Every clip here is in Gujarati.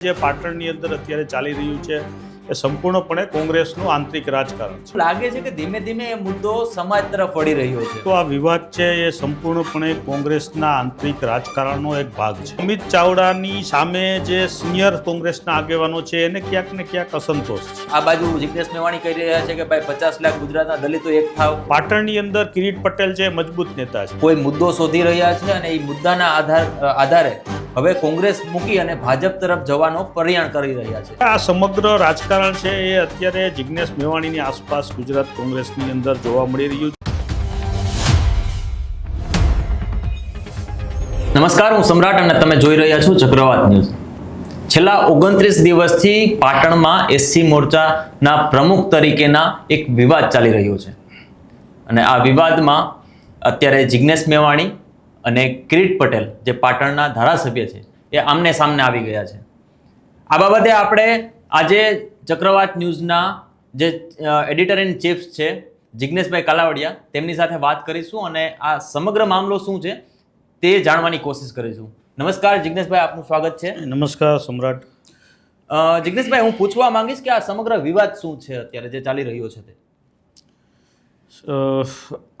જે પાટણની અંદર અત્યારે ચાલી રહ્યું છે. એ સંપૂર્ણપણે કોંગ્રેસનું આંતરિક રાજકારણ છે. લાગે છે કે ધીમે ધીમે એ મુદ્દો સમાજ તરફ વળી રહ્યો છે. તો આ વિવાદ છે એ સંપૂર્ણપણે કોંગ્રેસના આંતરિક રાજકારણનો એક ભાગ છે. અમિત ચાવડાની સામે જે સિનિયર કોંગ્રેસના આગેવાનો છે એને ક્યાંક ને ક્યાંક અસંતોષ છે. આ બાજુ જીગ્નેશ મેવાણી કહી રહ્યા છે કે ભાઈ પચાસ લાખ ગુજરાતના દલિતો એક થાવ. પાટણની અંદર કિરીટ પટેલ છે મજબૂત નેતા છે. કોઈ મુદ્દો શોધી રહ્યા છે અને એ મુદ્દાના આધાર આધારે હવે કોંગ્રેસ મૂકી અને ભાજપ તરફ જવાનો પરિયાણ કરી રહ્યા છે. આ સમગ્ર રાજકારણ છે એ અત્યારે જિજ્ઞેશ મેવાણીની આસપાસ ગુજરાત કોંગ્રેસની અંદર જોવા મળી રહ્યું છે. નમસ્કાર, હું સમ્રાટ અને તમે જોઈ રહ્યા છો ચક્રવાત ન્યૂઝ. છેલ્લા ઓગણત્રીસ દિવસથી પાટણમાં એસસી મોરચાના પ્રમુખ તરીકેના એક વિવાદ ચાલી રહ્યો છે. અને આ વિવાદમાં અત્યારે જિગ્નેશ મેવાણી અને કિરીટ પટેલ, જે પાટણના ધારાસભ્ય છે, એ આમને સામને આવી ગયા છે. આ બાબતે આપણે આજે ચક્રવાત ન્યૂઝના જે એડિટર ઇન ચીફ છે જિગ્નેશભાઈ કાલાવડિયા તેમની સાથે વાત કરીશું અને આ સમગ્ર મામલો શું છે તે જાણવાની કોશિશ કરીશું. નમસ્કાર જિગ્નેશભાઈ આપનું સ્વાગત છે. નમસ્કાર સમ્રાટ. જિજ્ઞેશભાઈ હું પૂછવા માંગીશ કે આ સમગ્ર વિવાદ શું છે અત્યારે જે ચાલી રહ્યો છે તે?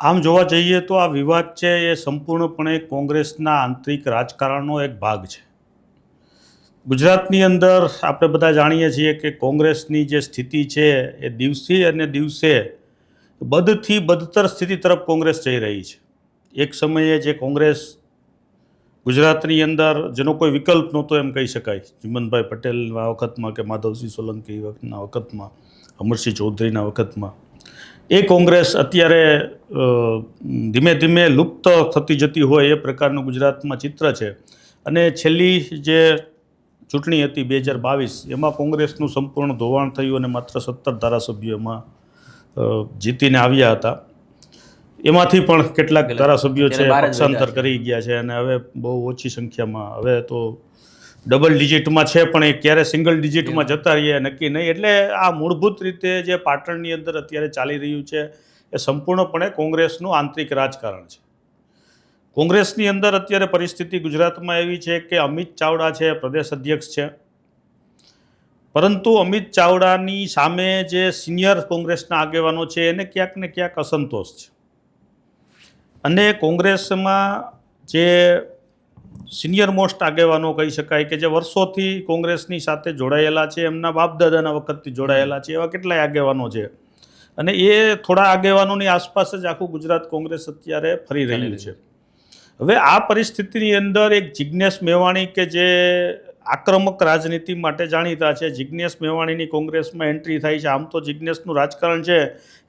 આમ જોવા જઈએ તો આ વિવાદ છે એ સંપૂર્ણપણે કોંગ્રેસના આંતરિક રાજકારણનો એક ભાગ છે. ગુજરાતની અંદર આપણે બધા જાણીએ છીએ કે કોંગ્રેસની જે સ્થિતિ છે એ દિવસે અને દિવસે બદથી બદતર સ્થિતિ તરફ કોંગ્રેસ જઈ રહી છે. એક સમયે જે કોંગ્રેસ ગુજરાતની અંદર જેનો કોઈ વિકલ્પ નહોતો એમ કહી શકાય. ચિમનભાઈ પટેલના વખતમાં કે માધવસિંહ સોલંકી વખતના વખતમાં, અમરસિંહ ચૌધરીના વખતમાં, એ કોંગ્રેસ અત્યારે ધીમે ધીમે લુપ્ત થતી જતી હોય એ પ્રકારનું ગુજરાતમાં ચિત્ર છે. અને છેલ્લી જે ચૂંટણી હતી બે હજાર બાવીસ એમાં કોંગ્રેસનું સંપૂર્ણ ધોવાણ થયું અને માત્ર સત્તર ધારાસભ્યો એમાં જીતીને આવ્યા હતા. એમાંથી પણ કેટલાક ધારાસભ્યો છે પક્ષાંતર કરી ગયા છે અને હવે બહુ ઓછી સંખ્યામાં હવે તો ડબલ ડિજિટમાં છે પણ એ ક્યારે સિંગલ ડિજિટમાં જતા રહીએ નક્કી નહીં. એટલે આ મૂળભૂત રીતે જે પાટણની અંદર અત્યારે ચાલી રહ્યું છે એ સંપૂર્ણપણે કોંગ્રેસનું આંતરિક રાજકારણ છે. કોંગ્રેસની અંદર અત્યારે પરિસ્થિતિ ગુજરાતમાં એવી છે કે અમિત ચાવડા છે પ્રદેશ અધ્યક્ષ છે. પરંતુ અમિત ચાવડાની સામે જે સિનિયર કોંગ્રેસના આગેવાનો છે એને ક્યાંક ને ક્યાંક અસંતોષ છે. અને કોંગ્રેસમાં જે સિનિયર મોસ્ટ આગેવાનો કહી શકાય કે જે વર્ષોથી કોંગ્રેસની સાથે જોડાયેલા છે એમના બાપદાદાના વખતથી જોડાયેલા છે એવા કેટલાય આગેવાનો છે. અને એ થોડા આગેવાનોની આસપાસ જ આખું ગુજરાત કોંગ્રેસ અત્યારે ફરી રહ્યું છે. હવે આ પરિસ્થિતિની અંદર એક જિજ્ઞેશ મેવાણી કે જે આક્રમક રાજનીતિ માટે જાણીતા છે. જિજ્ઞેશ મેવાણીની કોંગ્રેસમાં એન્ટ્રી થાય છે. આમ તો જિજ્ઞેશનું રાજકારણ છે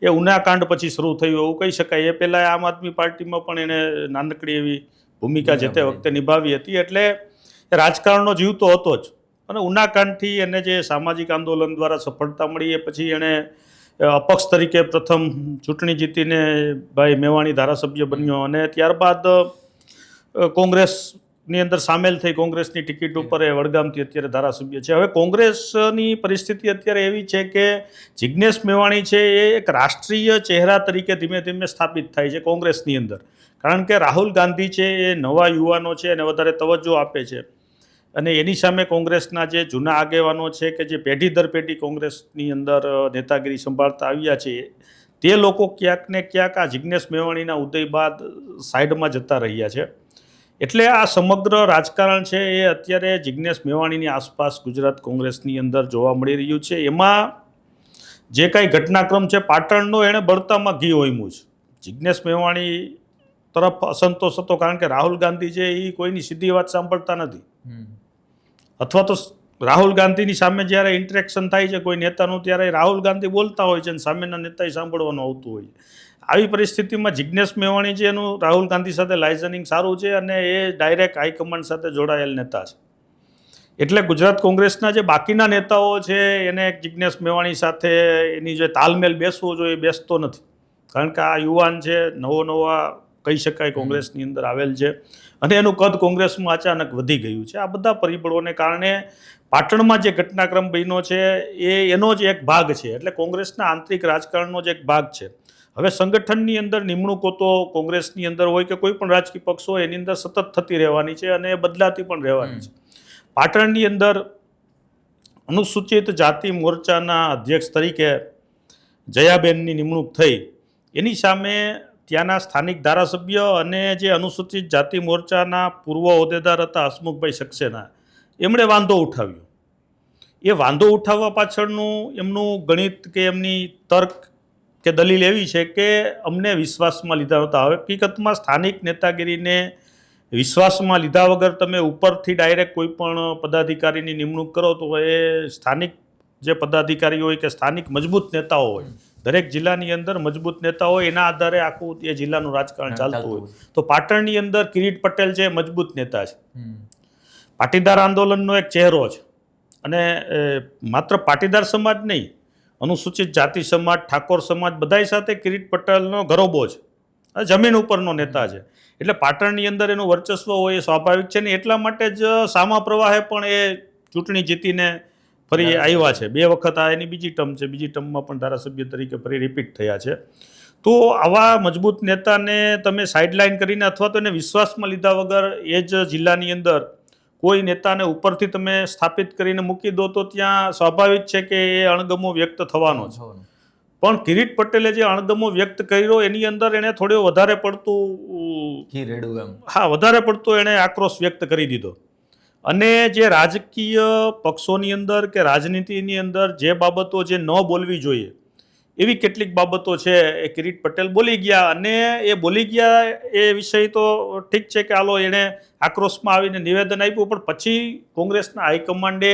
એ ઉનાકાંડ પછી શરૂ થયું એવું કહી શકાય. એ પહેલાં આમ આદમી પાર્ટીમાં પણ એને નાનકડી એવી ભૂમિકા જે તે વખતે નિભાવી હતી. એટલે એ રાજકારણનો જીવ તો હતો જ. અને ઉનાકાંડથી એને જે સામાજિક આંદોલન દ્વારા સફળતા મળી એ પછી એણે અપક્ષ તરીકે પ્રથમ ચૂંટણી જીતીને ભાઈ મેવાણી ધારાસભ્ય બન્યો. અને ત્યારબાદ કોંગ્રેસની અંદર સામેલ થઈ કોંગ્રેસની ટિકિટ ઉપર એ વડગામથી અત્યારે ધારાસભ્ય છે. હવે કોંગ્રેસની પરિસ્થિતિ અત્યારે એવી છે કે જિજ્ઞેશ મેવાણી છે એ એક રાષ્ટ્રીય ચહેરા તરીકે ધીમે ધીમે સ્થાપિત થાય છે કોંગ્રેસની અંદર. કારણ કે રાહુલ ગાંધી છે એ નવા યુવાનો છે અને વધારે તવજ્જો આપે છે. અને એની સામે કોંગ્રેસના જે જૂના આગેવાનો છે કે જે પેઢી દર પેઢી કોંગ્રેસની અંદર નેતાગીરી સંભાળતા આવ્યા છે તે લોકો ક્યાંક ને ક્યાંક આ જિજ્ઞેશ મેવાણીના ઉદય બાદ સાઈડમાં જતા રહ્યા છે. એટલે આ સમગ્ર રાજકારણ છે એ અત્યારે જિજ્ઞેશ મેવાણીની આસપાસ ગુજરાત કોંગ્રેસની અંદર જોવા મળી રહ્યું છે. એમાં જે કાંઈ ઘટનાક્રમ છે પાટણનો એણે બળતામાં ઘી હોયમું છે. જિજ્ઞેશ મેવાણી તરફ અસંતોષ હતો કારણ કે રાહુલ ગાંધી છે એ કોઈની સીધી વાત સાંભળતા નથી. અથવા તો રાહુલ ગાંધીની સામે જ્યારે ઇન્ટરેક્શન થાય છે, કોઈ નેતાનું, ત્યારે રાહુલ ગાંધી બોલતા હોય છે અને સામેના નેતાએ સાંભળવાનું આવતું હોય છે. આવી પરિસ્થિતિમાં જિજ્ઞેશ મેવાણી છે એનું રાહુલ ગાંધી સાથે લાઇઝનિંગ સારું છે અને એ ડાયરેક્ટ હાઈકમાન્ડ સાથે જોડાયેલ નેતા છે. એટલે ગુજરાત કોંગ્રેસના જે બાકીના નેતાઓ છે, એને જિજ્ઞેશ મેવાણી સાથે એની જે તાલમેલ બેસવો જોઈએ બેસતો નથી. કારણ કે આ યુવાન છે, નવો નવા કહી શકાય કોંગ્રેસની અંદર આવેલ છે. અને એનું કદ કોંગ્રેસમાં અચાનક વધી ગયું છે. આ બધા પરિબળોને કારણે પાટણમાં જે ઘટનાક્રમ બન્યો છે એ એનો જ એક ભાગ છે. એટલે કોંગ્રેસના આંતરિક રાજકારણનો જ એક ભાગ છે. હવે સંગઠનની અંદર નિમણૂકો તો કોંગ્રેસની અંદર હોય કે કોઈ પણ રાજકીય પક્ષ હોય એની અંદર સતત થતી રહેવાની છે અને એ બદલાતી પણ રહેવાની છે. પાટણની અંદર અનુસૂચિત જાતિ મોરચાના અધ્યક્ષ તરીકે જયાબેનની નિમણૂક થઈ. એની સામે ત્યાંના સ્થાનિક ધારાસભ્ય અને જે અનુસૂચિત જાતિ મોરચાના પૂર્વ હોદ્દેદાર હતા હસમુખભાઈ સક્સેના, એમણે વાંધો ઉઠાવ્યો. એ વાંધો ઉઠાવવા પાછળનું એમનું ગણિત કે એમની તર્ક કે દલીલ એવી છે કે અમને વિશ્વાસમાં લીધા નહોતા. હકીકતમાં સ્થાનિક નેતાગીરીને વિશ્વાસમાં લીધા વગર તમે ઉપરથી ડાયરેક્ટ કોઈ પણ પદાધિકારીની નિમણૂક કરો તો એ સ્થાનિક જે પદાધિકારી હોય કે સ્થાનિક મજબૂત નેતાઓ હોય દરેક જિલ્લાની અંદર મજબૂત નેતા હોય એના આધારે આખું એ જિલ્લાનું રાજકારણ ચાલતું હોય. તો પાટણની અંદર કિરીટ પટેલ છે એ મજબૂત નેતા છે. પાટીદાર આંદોલનનો એક ચહેરો છે. અને માત્ર પાટીદાર સમાજ નહીં અનુસૂચિત જાતિ સમાજ ઠાકોર સમાજ બધાય સાથે કિરીટ પટેલનો ગરોબો છે. જમીન ઉપરનો નેતા છે. એટલે પાટણની અંદર એનું વર્ચસ્વ હોય એ સ્વાભાવિક છે ને એટલા માટે જ સામા પ્રવાહે પણ એ ચૂંટણી જીતીને ફરી આવ્યા છે. બે વખત આ એની બીજી ટર્મ છે. બીજી ટર્મમાં પણ ધારાસભ્ય તરીકે ફરી રિપીટ થયા છે. તો આવા મજબૂત નેતાને તમે સાઇડલાઇન કરીને અથવા તો એને વિશ્વાસમાં લીધા વગર એ જ જિલ્લાની અંદર કોઈ નેતાને ઉપરથી તમે સ્થાપિત કરીને મૂકી દો તો ત્યાં સ્વાભાવિક છે કે એ અણગમો વ્યક્ત થવાનો છે. પણ કિરીટ પટેલે જે અણગમો વ્યક્ત કર્યો એની અંદર એણે થોડો વધારે પડતું હા વધારે પડતો એણે આક્રોશ વ્યક્ત કરી દીધો. અને જે રાજકીય પક્ષોની અંદર કે રાજનીતિની અંદર જે બાબતો જે ન બોલવી જોઈએ, એવી કેટલીક બાબતો છે એ કિરીટ પટેલ બોલી ગયા અને એ બોલી ગયા એ વિષય તો ઠીક છે કે હાલો એણે આક્રોશમાં આવીને નિવેદન આપ્યું, પણ પછી કોંગ્રેસના હાઈકમાન્ડે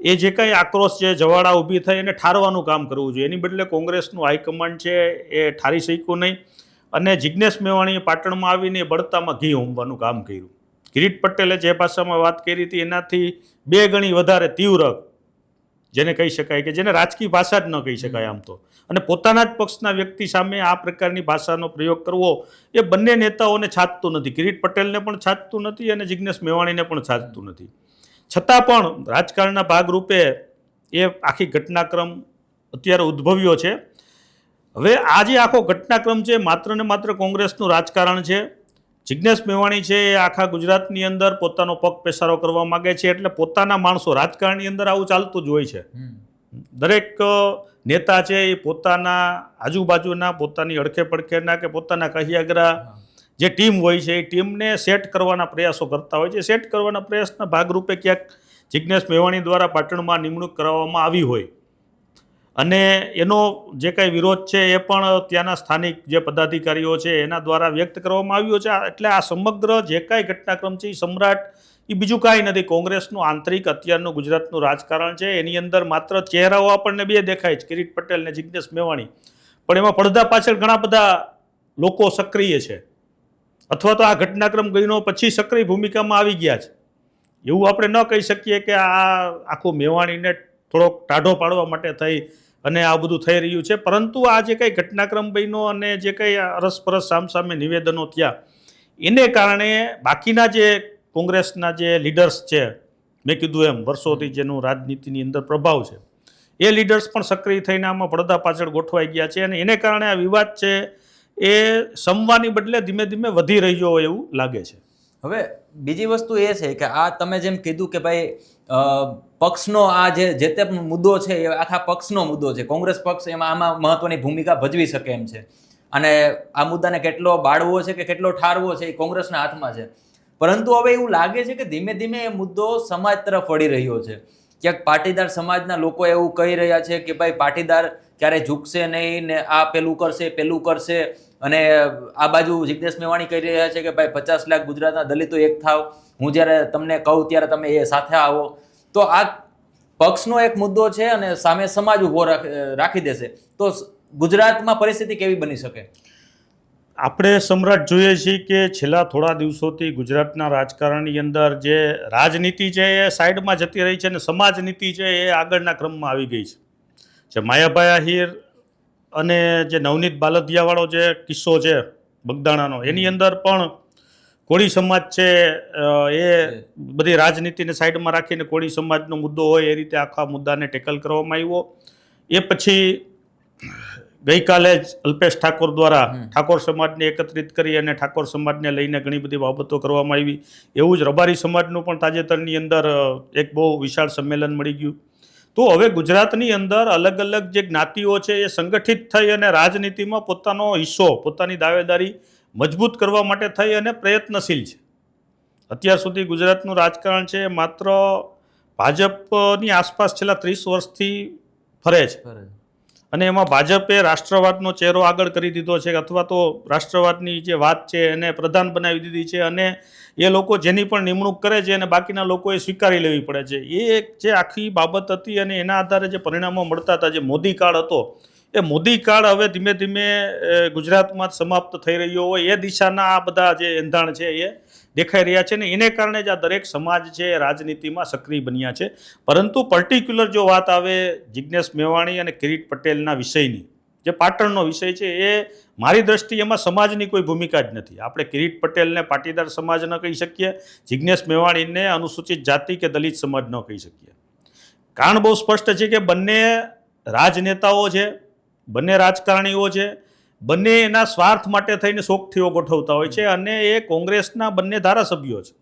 એ જે કાંઈ આક્રોશ છે, જવાળા ઊભી થઈ એને ઠારવાનું કામ કરવું જોઈએ. એની બદલે કોંગ્રેસનું હાઈકમાન્ડ છે એ ઠારી શક્યું નહીં અને જિજ્ઞેશ મેવાણીએ પાટણમાં આવીને બળતામાં ઘી હોમવાનું કામ કર્યું. કિરીટ પટેલે જે ભાષામાં વાત કરી હતી, એનાથી બે ગણી વધારે તીવ્ર જેને કહી શકાય કે જેને રાજકીય ભાષા જ ન કહી શકાય આમ તો. અને પોતાના જ પક્ષના વ્યક્તિ સામે આ પ્રકારની ભાષાનો પ્રયોગ કરવો, એ બંને નેતાઓને છાજતું નથી. કિરીટ પટેલને પણ છાજતું નથી અને જિજ્ઞેશ મેવાણીને પણ છાજતું નથી. છતાં પણ રાજકારણના ભાગરૂપે એ આખી ઘટનાક્રમ અત્યારે ઉદ્ભવ્યો છે. હવે આ જે આખો ઘટનાક્રમ છે, માત્ર ને માત્ર કોંગ્રેસનું રાજકારણ છે. જિજ્ઞેશ મેવાણી છે એ આખા ગુજરાતની અંદર પોતાનો પગ પેસારો કરવા માગે છે એટલે પોતાના માણસો રાજકારણની અંદર આવું ચાલતું જ હોય છે. દરેક નેતા છે એ પોતાના આજુબાજુના પોતાની અડખે પડખેના કે પોતાના કહિયાગરા જે ટીમ હોય છે એ ટીમને સેટ કરવાના પ્રયાસો કરતા હોય છે. સેટ કરવાના પ્રયાસના ભાગરૂપે ક્યાંક જિજ્ઞેશ મેવાણી દ્વારા પાટણમાં નિમણૂક કરવામાં આવી હોય. અને એનો જે કાંઈ વિરોધ છે એ પણ ત્યાંના સ્થાનિક જે પદાધિકારીઓ છે એના દ્વારા વ્યક્ત કરવામાં આવ્યો છે. એટલે આ સમગ્ર જે કાંઈ ઘટનાક્રમ છે એ સમ્રાટ, એ બીજું કાંઈ નથી. કોંગ્રેસનું આંતરિક અત્યારનું ગુજરાતનું રાજકારણ છે. એની અંદર માત્ર ચહેરાઓ આપણને બે દેખાય છે. કિરીટ પટેલ ને જિજ્ઞેશ મેવાણી. પણ એમાં પડદા પાછળ ઘણા બધા લોકો સક્રિય છે. અથવા તો આ ઘટનાક્રમ ગઈનો પછી સક્રિય ભૂમિકામાં આવી ગયા છે. એવું આપણે ન કહી શકીએ કે આ આખું મેવાણીને થોડોક ટાઢો પાડવા માટે થઈ અને આ બધું થઈ રહ્યું છે. પરંતુ આ જે કંઈ ઘટનાક્રમ બન્યો અને જે કંઈ અરસપરસ સામસામે નિવેદનો થયા, એને કારણે બાકીના જે કોંગ્રેસના જે લીડર્સ છે, મેં કીધું એમ, વર્ષોથી જેનું રાજનીતિની અંદર પ્રભાવ છે, એ લીડર્સ પણ સક્રિય થઈને આમાં પડદા પાછળ ગોઠવાઈ ગયા છે અને એને કારણે આ વિવાદ છે એ સમવાની બદલે ધીમે ધીમે વધી રહ્યો હોય એવું લાગે છે. હવે બીજી વસ્તુ એ છે કે આ તમે જેમ કીધું કે ભાઈ પક્ષનો આ જે જે તે મુદ્દો છે એ આખા પક્ષનો મુદ્દો છે. કોંગ્રેસ પક્ષ એમાં આમાં મહત્વની ભૂમિકા ભજવી શકે એમ છે. અને આ મુદ્દાને કેટલો બાળવો છે કે કેટલો ઠારવો છે એ કોંગ્રેસના હાથમાં છે. પરંતુ હવે એવું લાગે છે કે ધીમે ધીમે એ મુદ્દો સમાજ તરફ વળી રહ્યો છે. ક્યાંક પાટીદાર સમાજના લોકો એવું કહી રહ્યા છે કે ભાઈ, પાટીદાર ક્યારે ઝૂકશે નહીં ને આ પેલું કરશે પેલું કરશે. અને આ બાજુ જિજ્ઞેશ મેવાણી કહી રહ્યા છે કે ભાઈ પચાસ લાખ ગુજરાતના દલિતો એક થાવ. હું જ્યારે તમને કહું ત્યારે તમે એ સાથે આવો. તો આ પક્ષનો એક મુદ્દો છે અને સામે સમાજ ઊભો રાખ- દેશે. તો ગુજરાતમાં પરિસ્થિતિ કેવી બની શકે? આપણે સમ્રાટ જોઈએ છીએ કે છેલ્લા થોડા દિવસોથી ગુજરાતના રાજકારણની અંદર જે રાજનીતિ છે એ સાઈડમાં જતી રહી છે અને સમાજ નીતિ છે એ આગળના ક્રમમાં આવી ગઈ છે. જે માયાભાઈ આહિર અને જે નવનીત બાલદિયાવાળો જે કિસ્સો છે બગદાણાનો એની અંદર પણ કોળી સમાજ છે એ બધી રાજનીતિને સાઈડમાં રાખીને કોળી સમાજનો મુદ્દો હોય એ રીતે આખા મુદ્દાને ટેકલ કરવામાં આવ્યો. એ પછી ગઈકાલે જ અલ્પેશ ઠાકોર દ્વારા ઠાકોર સમાજને એકત્રિત કરી અને ઠાકોર સમાજને લઈને ઘણી બધી બાબતો કરવામાં આવી. એવું જ રબારી સમાજનું પણ તાજેતરની અંદર એક બહુ વિશાળ સંમેલન મળી ગયું. તો હવે ગુજરાતની અંદર અલગ અલગ જે જ્ઞાતિઓ છે એ સંગઠિત થઈ અને રાજનીતિમાં પોતાનો હિસ્સો, પોતાની દાવેદારી મજબૂત કરવા માટે થઈ અને પ્રયત્નશીલ છે. અત્યાર સુધી ગુજરાતનું રાજકારણ છે માત્ર ભાજપની આસપાસ છેલ્લા ત્રીસ વર્ષથી ફરે છે. અને એમાં ભાજપે રાષ્ટ્રવાદનો ચહેરો આગળ કરી દીધો છે, અથવા તો રાષ્ટ્રવાદની જે વાત છે એને પ્રધાન બનાવી દીધી છે અને એ લોકો જેની પણ નિમણૂક કરે છે અને બાકીના લોકોએ સ્વીકારી લેવી પડે છે. એ એક જે આખી બાબત હતી અને એના આધારે જે પરિણામો મળતા હતા, જે મોદી કાળ હતો, એ મોદી કાળ હવે ધીમે ધીમે ગુજરાતમાં સમાપ્ત થઈ રહ્યો હોય એ દિશાના આ બધા જે એંધાણ છે એ દેખાઈ રહ્યા છે ને એને કારણે જ આ દરેક સમાજ છે રાજનીતિમાં સક્રિય બન્યા છે. પરંતુ પર્ટિક્યુલર જો વાત આવે જિજ્ઞેશ મેવાણી અને કિરીટ પટેલના વિષયની, જે પાટણનો વિષય છે એ મારી દ્રષ્ટિએ એમાં સમાજની કોઈ ભૂમિકા જ નથી. આપણે કિરીટ પટેલને પાટીદાર સમાજ ન કહી શકીએ જિજ્ઞેશ મેવાણીને અનુસૂચિત જાતિ કે દલિત સમાજ ન કહી શકીએ. કારણ બહુ સ્પષ્ટ છે કે બંને રાજનેતાઓ છે, બંને રાજકારણીઓ છે બંને એના સ્વાર્થ માટે થઈને શોખથીઓ ગોઠવતા હોય છે અને એ કોંગ્રેસના બંને ધારાસભ્યો છે.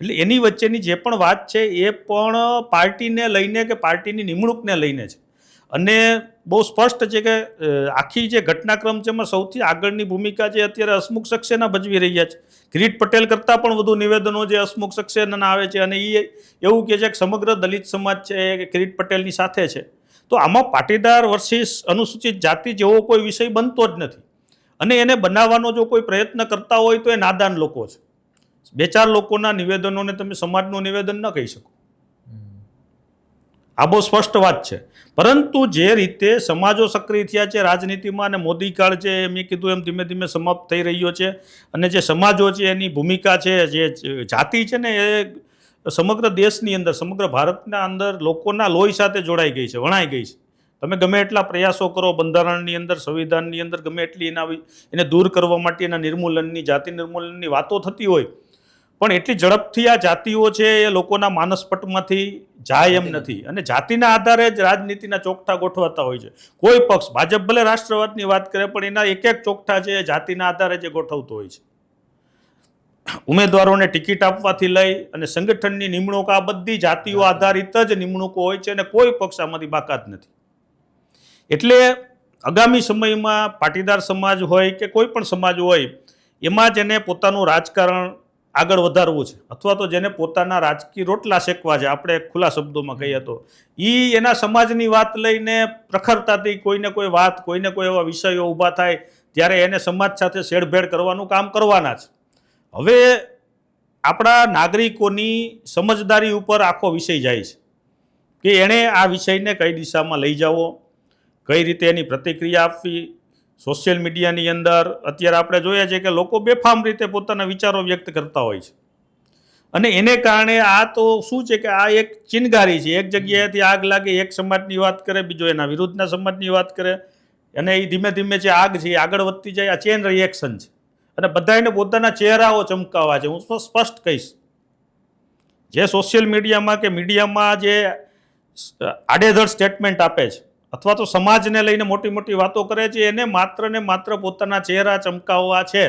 એટલે એની વચ્ચેની જે પણ વાત છે એ પણ પાર્ટીને લઈને કે પાર્ટીની નિમણૂકને લઈને છે. અને બહુ સ્પષ્ટ છે કે આખી જે ઘટનાક્રમ છે એમાં સૌથી આગળની ભૂમિકા જે અત્યારે હસમુખ સક્સેના ભજવી રહ્યા છે. કિરીટ પટેલ કરતાં પણ વધુ નિવેદનો જે હસમુખ સક્સેના આવે છે અને એ એવું કહે છે કે સમગ્ર દલિત સમાજ છે એ કિરીટ પટેલની સાથે છે. તો આમાં પાટીદાર વર્સિસ અનુસૂચિત જાતિ જેવો કોઈ વિષય બનતો જ નથી. અને એને બનાવવાનો જો કોઈ પ્રયત્ન કરતા હોય તો એ નાદાન લોકો છે. બે ચાર લોકોના નિવેદનોને તમે સમાજનું નિવેદન ન કહી શકો. આ બહુ સ્પષ્ટ વાત છે. પરંતુ જે રીતે સમાજો સક્રિય થયા છે રાજનીતિમાં અને મોદી કાળ છે મેં કીધું એમ ધીમે ધીમે સમાપ્ત થઈ રહ્યો છે અને જે સમાજો છે એની ભૂમિકા છે, જે જાતિ છે ને એ સમગ્ર દેશની અંદર, સમગ્ર ભારતના અંદર લોકોના લોહી સાથે જોડાઈ ગઈ છે, વણાઈ ગઈ છે. તમે ગમે એટલા પ્રયાસો કરો, બંધારણની અંદર, સંવિધાનની અંદર, ગમે એટલી એના એને દૂર કરવા માટે એના નિર્મૂલનની, જાતિ નિર્મૂલનની વાતો થતી હોય, પણ એટલી ઝડપથી આ જાતિઓ છે એ લોકોના માનસપટમાંથી જાય એમ નથી. અને જાતિના આધારે જ રાજનીતિના ચોકઠા ગોઠવાતા હોય છે. કોઈ પક્ષ, ભાજપ ભલે રાષ્ટ્રવાદની વાત કરે, પણ એના એક એક ચોકઠા છે એ જાતિના આધારે જે ગોઠવતો હોય છે. ઉમેદવારોને ટિકિટ આપવાથી લઈ અને સંગઠનની નિમણૂક આ બધી જાતિઓ આધારિત જ નિમણૂકો હોય છે અને કોઈ પક્ષ આમાંથી બાકાત નથી. એટલે આગામી સમયમાં પાટીદાર સમાજ હોય કે કોઈ પણ સમાજ હોય એમાં જ એને પોતાનું રાજકારણ આગળ વધારવું છે. અથવા તો જેને પોતાના રાજકીય રોટલા શેકવા છે આપણે ખુલ્લા શબ્દોમાં કહીએ તો. એ એના સમાજની વાત લઈને પ્રખરતાથી કોઈને કોઈ વાત કોઈને કોઈ એવા વિષયો ઊભા થાય ત્યારે એને સમાજ સાથે શેડભેડ કરવાનું કામ કરવાના છે હવે આપણા નાગરિકોની સમજદારી ઉપર આખો વિષય જાય છે કે એણે આ વિષયને કઈ દિશામાં લઈ જવો, કઈ રીતે એની પ્રતિક્રિયા આપવી, સોશિયલ મીડિયાની અંદર અત્યારે આપણે જોઈએ છીએ કે લોકો બેફામ રીતે પોતાના વિચારો વ્યક્ત કરતા હોય છે. અને એને કારણે આ તો શું છે કે આ એક ચિનગારી છે, એક જગ્યાએથી આગ લાગે, એક સમાજની વાત કરે, બીજો એના વિરુદ્ધના સમાજની વાત કરે, અને એ ધીમે ધીમે જે આગ છે એ આગળ વધતી જાય, આ ચેન રિએક્શન છે. અને બધાને પોતાના ચહેરાઓ ચમકાવવા છે. હું તો સ્પષ્ટ કહીશ. જે સોશિયલ મીડિયામાં કે મીડિયામાં જે આડેધડ સ્ટેટમેન્ટ આપે છે, અથવા તો સમાજને લઈને મોટી મોટી વાતો કરે છે, એને માત્ર ને માત્ર પોતાના ચહેરા ચમકાવવા છે.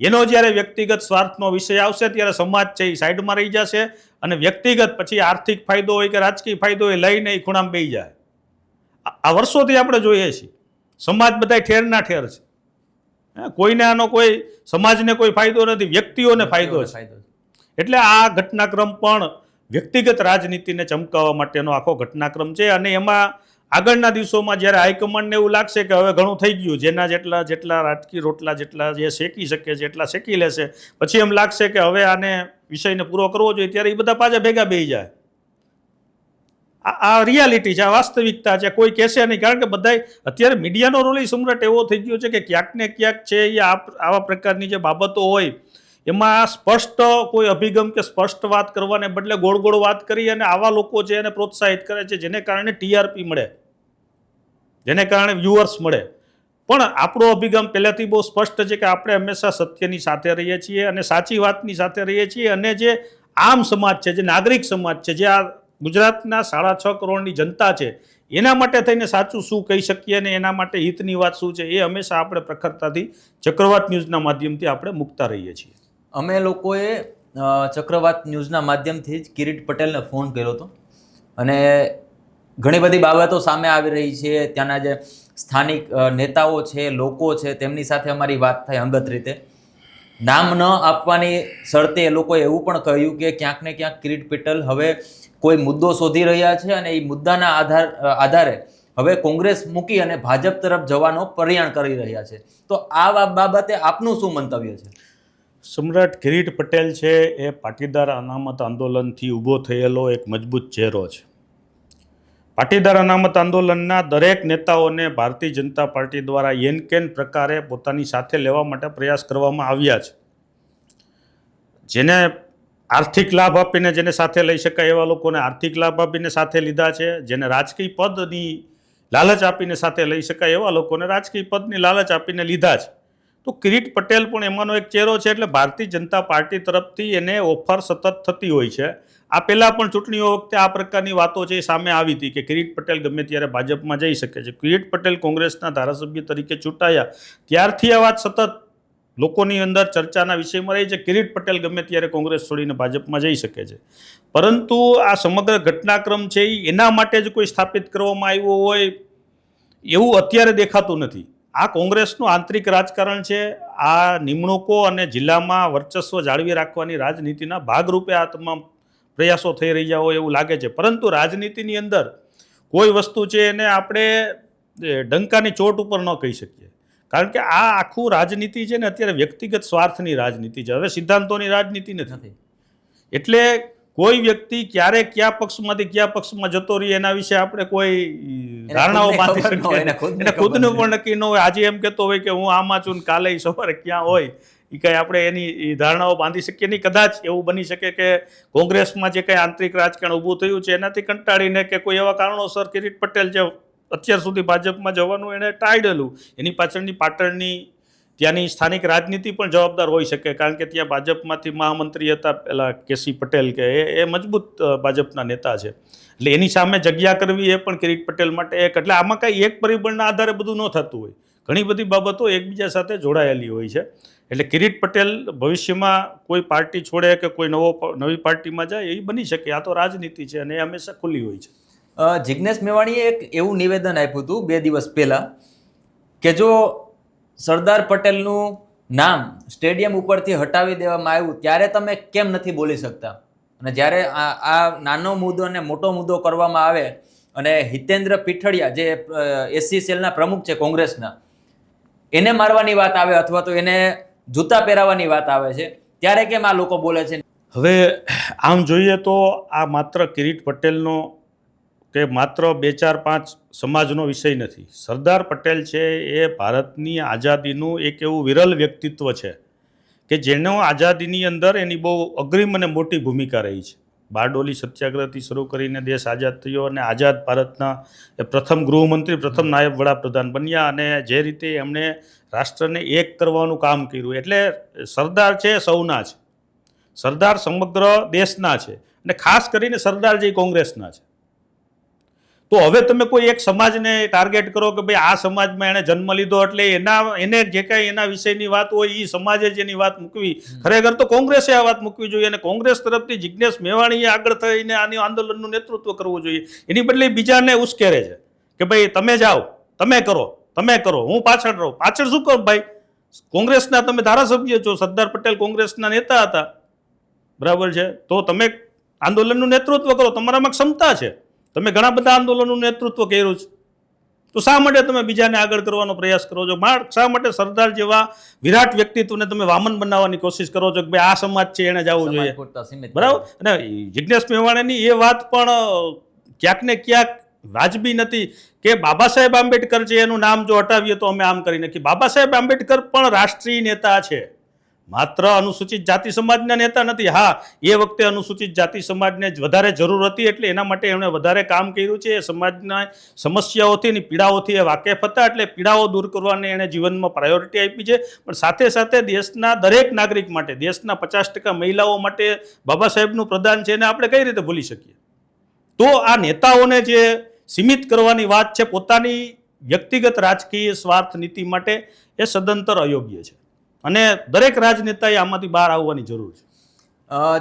એનો જ્યારે વ્યક્તિગત સ્વાર્થનો વિષય આવશે, ત્યારે સમાજ છે એ સાઈડમાં રહી જશે અને વ્યક્તિગત પછી આર્થિક ફાયદો હોય કે રાજકીય ફાયદો હોય લઈને એ ખૂણામાં બેસી જાય. આ- વર્ષોથી આપણે જોઈએ છીએ. સમાજ બધા ઠેરના ઠેર છે. કોઈને આનો કોઈ સમાજને કોઈ ફાયદો નથી વ્યક્તિઓને ફાયદો છે. એટલે આ ઘટનાક્રમ પણ વ્યક્તિગત રાજનીતિને ચમકાવવા માટેનો આખો ઘટનાક્રમ છે અને એમાં આગળના દિવસોમાં જ્યારે હાઈકમાન્ડને એવું લાગશે કે હવે ઘણું થઈ ગયું જેના જેટલા જેટલા રાજકીય રોટલા જેટલા જે શેકી શકે છે એટલા શેકી લેશે પછી એમ લાગશે કે હવે આને વિષયને પૂરો કરવો જોઈએ ત્યારે એ બધા પાછા ભેગા બેસી જાય. આ રિયાલિટી છે, આ વાસ્તવિકતા છે, કોઈ કહેશે નહીં. કારણ કે બધાય, અત્યારે મીડિયાનો રોલ સમ્રાટ એવો થઈ ગયો છે કે ક્યાંક ને ક્યાંક છે એ આવા પ્રકારની જે બાબતો હોય, એમાં સ્પષ્ટ કોઈ અભિગમ કે સ્પષ્ટ વાત કરવાને બદલે ગોળ ગોળ વાત કરી અને આવા લોકો છે એને પ્રોત્સાહિત કરે છે, જેને કારણે ટીઆરપી મળે, જેને કારણે વ્યુઅર્સ મળે. પણ આપણો અભિગમ પહેલાંથી બહુ સ્પષ્ટ છે કે આપણે હંમેશા સત્યની સાથે રહીએ છીએ અને સાચી વાતની સાથે રહીએ છીએ અને જે આમ સમાજ છે, જે નાગરિક સમાજ છે, જે આ ગુજરાતના સાડા છ કરોડની જનતા છે, એના માટે થઈને સાચું શું કહી શકીએ અને એના માટે હિતની વાત શું છે, એ હંમેશા આપણે પ્રખરતાથી ચક્રવાત ન્યૂઝના માધ્યમથી આપણે મૂકતા રહીએ છીએ. અમે લોકોએ ચક્રવાત ન્યૂઝના માધ્યમથી જ કિરીટ પટેલને ફોન કર્યો હતો. અને ઘણી બધી બાબતો સામે આવી રહી છે, ત્યાંના જે સ્થાનિક નેતાઓ છે, લોકો છે, તેમની સાથે અમારી વાત થઈ અંગત રીતે. નામ ન આપવાની શરતે એ લોકોએ એવું પણ કહ્યું કે ક્યાંક ને ક્યાંક કિરીટ પટેલ હવે કોઈ મુદ્દો શોધી રહ્યા છે અને એ મુદ્દાના આધાર, આધારે હવે કોંગ્રેસ મૂકી અને ભાજપ તરફ જવાનો પર્યાણ કરી રહ્યા છે. તો આ બાબતે આપનું શું મંતવ્ય છે? સમ્રાટ કિરીટ પટેલ છે એ પાટીદાર અનામત આંદોલનથી ઊભો થયેલો એક મજબૂત ચહેરો છે. પાટીદાર અનામત આંદોલનના દરેક નેતાઓને ભારતીય જનતા પાર્ટી દ્વારા યેન કેન પ્રકારે પોતાની સાથે લેવા માટે પ્રયાસ કરવામાં આવ્યા છે. જેને આર્થિક લાભ આપીને જેને સાથે લઈ શકાય એવા લોકોને આર્થિક લાભ આપીને સાથે લીધા છે, જેને રાજકીય પદની લાલચ આપીને સાથે લઈ શકાય એવા લોકોને રાજકીય પદની લાલચ આપીને લીધા છે. તો કિરીટ પટેલ પણ એમાંનો એક ચહેરો છે, એટલે ભારતીય જનતા પાર્ટી તરફથી એને ઓફર સતત થતી હોય છે. આ પહેલાં પણ ચૂંટણીઓ વખતે આ પ્રકારની વાતો છે એ સામે આવી હતી કે કિરીટ પટેલ ગમે ત્યારે ભાજપમાં જઈ શકે છે. કિરીટ પટેલ કોંગ્રેસના ધારાસભ્ય તરીકે ચૂંટાયા. ત્યારથી આ વાત સતત લોકોની અંદર ચર્ચાના વિષયમાં રહી છે. કિરીટ પટેલ ગમે ત્યારે કોંગ્રેસ છોડીને ભાજપમાં જઈ શકે છે. પરંતુ આ સમગ્ર ઘટનાક્રમ છે એ એના માટે જ કોઈ સ્થાપિત કરવામાં આવ્યો હોય એવું અત્યારે દેખાતું નથી. આ કોંગ્રેસનું આંતરિક રાજકારણ છે. આ નિમણૂકો અને જિલ્લામાં વર્ચસ્વ જાળવી રાખવાની રાજનીતિના ભાગરૂપે આ તમામ પ્રયાસો થઈ રહ્યા હોય એવું લાગે છે. પરંતુ રાજનીતિની અંદર કોઈ વસ્તુ છે એને આપણે ડંકાની ચોટ ઉપર ન કહી શકીએ. કારણ કે આ આખું રાજનીતિ છે ને અત્યારે વ્યક્તિગત સ્વાર્થની રાજનીતિ છે. હવે સિદ્ધાંતોની રાજનીતિ નથી. એટલે કોઈ વ્યક્તિ ક્યારે કયા પક્ષમાંથી કયા પક્ષમાં જતો રહી એના વિશે આપણે કોઈ ધારણાઓ બાંધી શકીએ. એને ખુદને. પણ નક્કી ન હોય. આજે એમ કહેતો હોય કે હું આમાં છું કાલે સવારે ક્યાં હોય એ કંઈ આપણે એની ધારણાઓ બાંધી શકીએ નહીં. કદાચ એવું બની શકે કે કોંગ્રેસમાં જે કંઈ આંતરિક રાજકારણ ઊભું થયું છે, એનાથી કંટાળીને કે કોઈ એવા કારણોસર કિરીટ પટેલ જે અત્યાર સુધી ભાજપમાં જવાનું એને ટાળેલું. એની પાછળની પાટણની ત્યાંની સ્થાનિક રાજનીતિ પણ જવાબદાર હોઈ શકે, કારણ કે ત્યાં ભાજપમાંથી મહામંત્રી હતા પેલા કેસી પટેલ કે એ એ મજબૂત ભાજપના નેતા છે. એટલે એની સામે જગ્યા કરવી એ પણ કિરીટ પટેલ માટે એક, એટલે આમાં કાંઈ એક પરિબળના આધારે બધું ન થતું હોય. ઘણી બધી બાબતો એકબીજા સાથે જોડાયેલી હોય છે. એટલે કિરીટ પટેલ ભવિષ્યમાં કોઈ પાર્ટી છોડે કે કોઈ નવો નવી પાર્ટીમાં જાય, એ બની શકે. આ તો રાજનીતિ છે અને એ હંમેશા ખુલ્લી હોય છે. જિજ્ઞેશ મેવાણીએ એક એવું નિવેદન આપ્યું હતું બે દિવસ પહેલાં કે જો સરદાર પટેલનું નામ સ્ટેડિયમ ઉપરથી હટાવી દેવામાં આવ્યું, ત્યારે તમે કેમ નથી બોલી શકતા? અને જ્યારે આ નાનો મુદ્દો અને મોટો મુદ્દો કરવામાં આવે અને હિતેન્દ્ર પીઠડિયા જે એસસી સેલના પ્રમુખ છે કોંગ્રેસના, એને મારવાની વાત આવે અથવા તો એને જૂતા પહેરાવાની વાત આવે છે. ત્યારે કેમ આ લોકો બોલે છે? હવે આમ જોઈએ તો આ માત્ર કિરીટ પટેલનો કે માત્ર બે ચાર પાંચ સમાજનો વિષય નથી. સરદાર પટેલ છે એ ભારતની આઝાદીનું એક એવું વિરલ વ્યક્તિત્વ છે કે જેનો આઝાદીની અંદર એની બહુ અગ્રિમ અને મોટી ભૂમિકા રહી છે. બારડોલી સત્યાગ્રહથી શરૂ કરીને દેશ આઝાદ થયો અને આઝાદ ભારતના પ્રથમ ગૃહમંત્રી, પ્રથમ નાયબ વડાપ્રધાન બન્યા અને જે રીતે એમણે રાષ્ટ્રને એક કરવાનું કામ કર્યું. એટલે સરદાર છે સૌના છે. સરદાર સમગ્ર દેશના છે. અને ખાસ કરીને સરદાર જે કોંગ્રેસના છે. તો હવે તમે કોઈ એક સમાજને ટાર્ગેટ કરો કે ભાઈ આ સમાજમાં એણે જન્મ લીધો એટલે એના એને જે કાંઈ એના વિષયની વાત હોય એ સમાજે જ એની વાત મૂકવી. ખરેખર તો કોંગ્રેસે આ વાત મૂકવી જોઈએ અને કોંગ્રેસ તરફથી જિજ્ઞેશ મેવાણીએ આગળ થઈને આની આંદોલનનું નેતૃત્વ કરવું જોઈએ. એની બદલે બીજાને ઉશ્કેરે છે કે ભાઈ તમે જાઓ તમે કરો. તમે કરો હું પાછળ રહું. પાછળ શું કરો ભાઈ? કોંગ્રેસના તમે ધારાસભ્ય છો સરદાર પટેલ કોંગ્રેસના નેતા હતા. બરાબર છે? તો તમે આંદોલનનું નેતૃત્વ કરો તમારામાં ક્ષમતા છે. તમે ઘણા બધા આંદોલનનું નેતૃત્વ કર્યું છે. તો શા માટે તમે બીજાને આગળ કરવાનો પ્રયાસ કરો છો? શા માટે સરદાર જેવા વિરાટ વ્યક્તિત્વને તમે વામન બનાવવાની કોશિશ કરો છો કે ભાઈ આ સમાજ છે એને જવું જોઈએ? બરાબર? અને જિજ્ઞેશ મેવાણીની એ વાત પણ ક્યાંક ને ક્યાંક વાજબી નથી કે બાબા સાહેબ આંબેડકર જે એનું નામ જો હટાવીએ તો અમે આમ કરી નાખીએ. બાબા સાહેબ આંબેડકર પણ રાષ્ટ્રીય નેતા છે. માત્ર અનુસૂચિત જાતિ સમાજના નેતા નથી. હા, એ વખતે અનુસૂચિત જાતિ સમાજને જ વધારે જરૂર હતી એટલે એના માટે એમણે વધારે કામ કર્યું છે. એ સમાજના સમસ્યાઓથી અને પીડાઓથી એ વાકેફ હતા એટલે પીડાઓ દૂર કરવાને એણે જીવનમાં પ્રાયોરિટી આપી છે. પણ સાથે સાથે દેશના દરેક નાગરિક માટે, દેશના પચાસ ટકા મહિલાઓ માટે બાબા સાહેબનું પ્રદાન છે એને આપણે કઈ રીતે ભૂલી શકીએ? તો આ નેતાઓને જે સીમિત કરવાની વાત છે, પોતાની વ્યક્તિગત રાજકીય સ્વાર્થ નીતિ માટે એ સદંતર અયોગ્ય છે. અને દરેક રાજનેતાએ આમાંથી બહાર આવવાની જરૂર છે.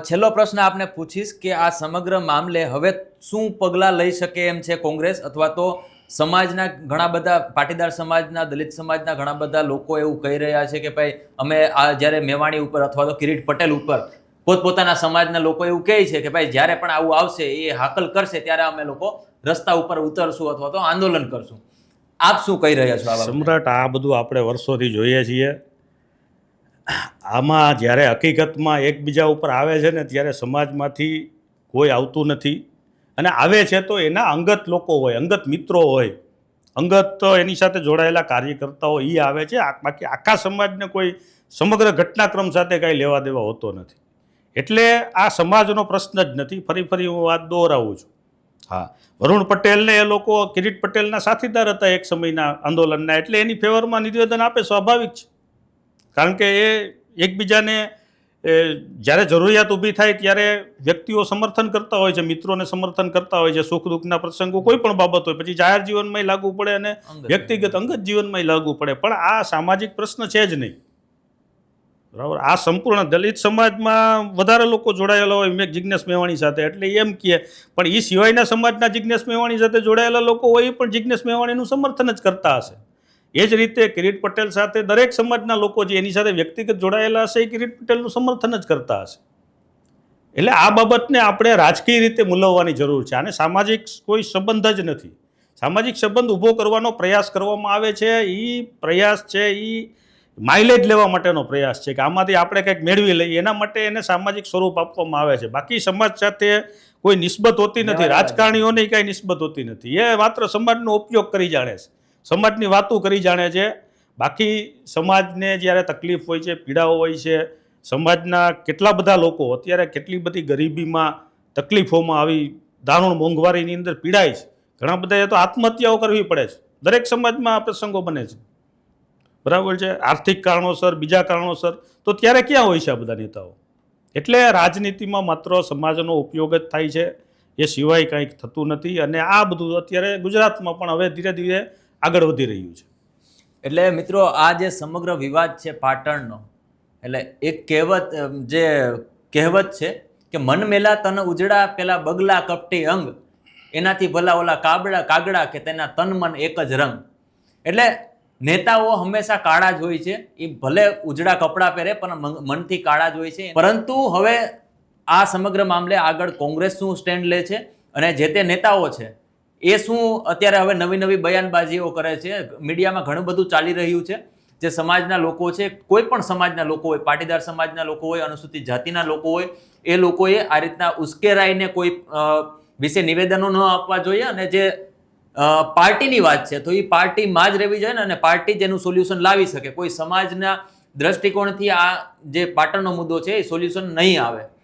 છેલ્લો પ્રશ્ન આપને પૂછીશ કે આ સમગ્ર મામલે હવે શું પગલાં લઈ શકે એમ છે કોંગ્રેસ અથવા તો સમાજના ઘણા બધા, પાટીદાર સમાજના, દલિત સમાજના ઘણા બધા લોકો એવું કહી રહ્યા છે કે ભાઈ, અમે આ જ્યારે મેવાણી ઉપર અથવા તો કિરીટ પટેલ ઉપર પોતપોતાના સમાજના લોકો એવું કહે છે કે ભાઈ જ્યારે પણ આવું આવશે, એ હાકલ કરશે, ત્યારે અમે લોકો રસ્તા ઉપર ઉતરશું અથવા તો આંદોલન કરશું. આપ શું કહી રહ્યા છો? સમ્રાટ, આ બધું આપણે વર્ષોથી જોઈએ છીએ. આમાં જ્યારે હકીકતમાં એકબીજા ઉપર આવે છે ને, ત્યારે સમાજમાંથી કોઈ આવતું નથી. અને આવે છે તો એના અંગત લોકો હોય, અંગત મિત્રો હોય, અંગત એની સાથે જોડાયેલા કાર્યકર્તાઓ એ આવે છે. બાકી આખા સમાજને કોઈ સમગ્ર ઘટનાક્રમ સાથે કાંઈ લેવા દેવા હોતો નથી. એટલે આ સમાજનો પ્રશ્ન જ નથી. ફરી ફરી હું વાત દોહરાવું છું. હા વરુણ પટેલને એ લોકો કિરીટ પટેલના સાથીદાર હતા એક સમયના આંદોલનના એટલે એની ફેવરમાં નિવેદન આપે સ્વાભાવિક છે. કારણ કે એ એકબીજાને જ્યારે જરૂરિયાત ઊભી થાય ત્યારે વ્યક્તિઓ સમર્થન કરતા હોય છે મિત્રોને સમર્થન કરતા હોય છે સુખ દુઃખના પ્રસંગો કોઈ પણ બાબત હોય પછી જાહેર જીવનમાં લાગુ પડે અને વ્યક્તિગત અંગત જીવનમાં લાગુ પડે. પણ આ સામાજિક પ્રશ્ન છે જ નહીં. બરાબર? આ સંપૂર્ણ દલિત સમાજમાં વધારે લોકો જોડાયેલા હોય મેં જિજ્ઞેશ મેવાણી સાથે, એટલે એમ કહે, પણ એ સિવાયના સમાજના જિજ્ઞેશ મેવાણી સાથે જોડાયેલા લોકો હોય પણ જિજ્ઞેશ મેવાણીનું સમર્થન જ કરતા હશે. એ જ રીતે કિરીટ પટેલ સાથે દરેક સમાજના લોકો જે એની સાથે વ્યક્તિગત જોડાયેલા હશે એ કિરીટ પટેલનું સમર્થન જ કરતા હશે. એટલે આ બાબતને આપણે રાજકીય રીતે મૂલવવાની જરૂર છે. આને સામાજિક કોઈ સંબંધ જ નથી. સામાજિક સંબંધ ઊભો કરવાનો પ્રયાસ કરવામાં આવે છે. એ પ્રયાસ છે એ માઇલેજ લેવા માટેનો પ્રયાસ છે કે આમાંથી આપણે કંઈક મેળવી લઈએ. એના માટે એને સામાજિક સ્વરૂપ આપવામાં આવે છે. બાકી સમાજ સાથે કોઈ નિસ્બત હોતી નથી. રાજકારણીઓની કાંઈ નિસ્બત હોતી નથી. એ માત્ર સમાજનો ઉપયોગ કરી જાણે છે. સમાજની વાતો કરી જાણે છે. બાકી સમાજને જ્યારે તકલીફ હોય છે પીડાઓ હોય છે સમાજના કેટલા બધા લોકો અત્યારે કેટલી બધી ગરીબીમાં તકલીફોમાં આવી દારૂણ મોંઘવારીની અંદર પીડાય છે. ઘણા બધા એ તો આત્મહત્યાઓ કરવી પડે છે. દરેક સમાજમાં આ પ્રસંગો બને છે. બરાબર છે? આર્થિક કારણોસર, બીજા કારણોસર. તો ત્યારે ક્યાં હોય છે આ બધા નેતાઓ? એટલે રાજનીતિમાં માત્ર સમાજનો ઉપયોગ જ થાય છે. એ સિવાય કંઈક થતું નથી અને આ બધું અત્યારે ગુજરાતમાં પણ હવે ધીરે ધીરે આગળ વધી રહ્યું છે. એટલે મિત્રો, આ જે સમગ્ર વિવાદ છે પાટણનો, એટલે એક કહેવત જે કહેવત છે કે મન મેલા તન ઉજડા પેલા બગલા કપટી અંગ. એનાથી ભલા ઓલા કાબડા કાગડા કે તેના તન મન એક જ રંગ. એટલે નેતાઓ હંમેશા કાળા જ હોય છે. એ ભલે ઉજળા કપડાં પહેરે, પણ મનથી કાળા જ હોય છે. પરંતુ હવે આ સમગ્ર મામલે આગળ કોંગ્રેસ શું સ્ટેન્ડ લે છે અને જે તે નેતાઓ છે, એ શું અત્યારે હવે નવી નવી બયાનબાજીઓ કરે છે? મીડિયામાં ઘણું બધું ચાલી રહ્યું છે. જે સમાજના લોકો છે, કોઈ પણ સમાજના લોકો હોય, પાટીદાર સમાજના લોકો હોય, અનુસૂચિત જાતિના લોકો હોય, એ લોકોએ આ રીતના ઉશ્કેરાઈને કોઈ વિશે નિવેદનો ન આપવા જોઈએ અને જે પાર્ટીની વાત છે, તો એ પાર્ટીમાં જ રહેવી જોઈએ ને અને પાર્ટી જેનું સોલ્યુશન લાવી શકે. કોઈ સમાજના દ્રષ્ટિકોણથી આ જે પાટણનો મુદ્દો છે, એ સોલ્યુશન નહીં આવે.